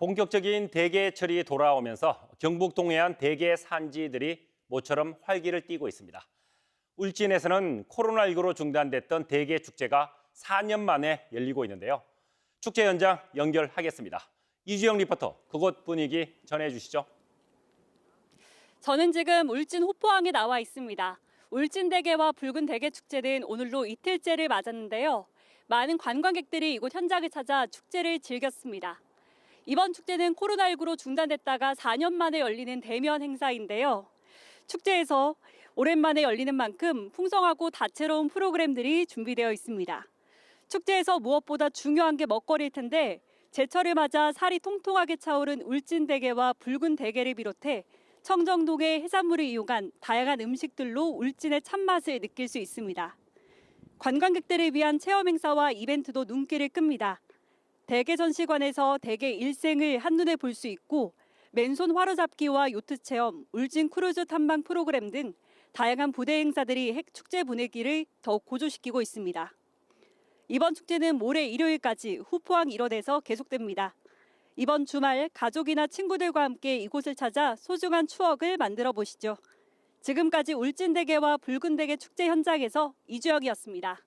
본격적인 대게철이 돌아오면서 경북 동해안 대게 산지들이 모처럼 활기를 띠고 있습니다. 울진에서는 코로나19로 중단됐던 대게 축제가 4년 만에 열리고 있는데요. 축제 현장 연결하겠습니다. 이주영 리포터, 그곳 분위기 전해주시죠. 저는 지금 울진 호포항에 나와 있습니다. 울진 대게와 붉은 대게 축제는 오늘로 이틀째를 맞았는데요. 많은 관광객들이 이곳 현장을 찾아 축제를 즐겼습니다. 이번 축제는 코로나19로 중단됐다가 4년 만에 열리는 대면 행사인데요. 축제에서 오랜만에 열리는 만큼 풍성하고 다채로운 프로그램들이 준비되어 있습니다. 축제에서 무엇보다 중요한 게 먹거리일 텐데 제철을 맞아 살이 통통하게 차오른 울진 대게와 붉은 대게를 비롯해 청정동의 해산물을 이용한 다양한 음식들로 울진의 참맛을 느낄 수 있습니다. 관광객들을 위한 체험 행사와 이벤트도 눈길을 끕니다. 대게 전시관에서 대게 일생을 한눈에 볼 수 있고 맨손 화로잡기와 요트 체험, 울진 크루즈 탐방 프로그램 등 다양한 부대 행사들이 핵 축제 분위기를 더욱 고조시키고 있습니다. 이번 축제는 모레 일요일까지 후포항 일원에서 계속됩니다. 이번 주말 가족이나 친구들과 함께 이곳을 찾아 소중한 추억을 만들어 보시죠. 지금까지 울진대게와 붉은대게 축제 현장에서 이주영이었습니다.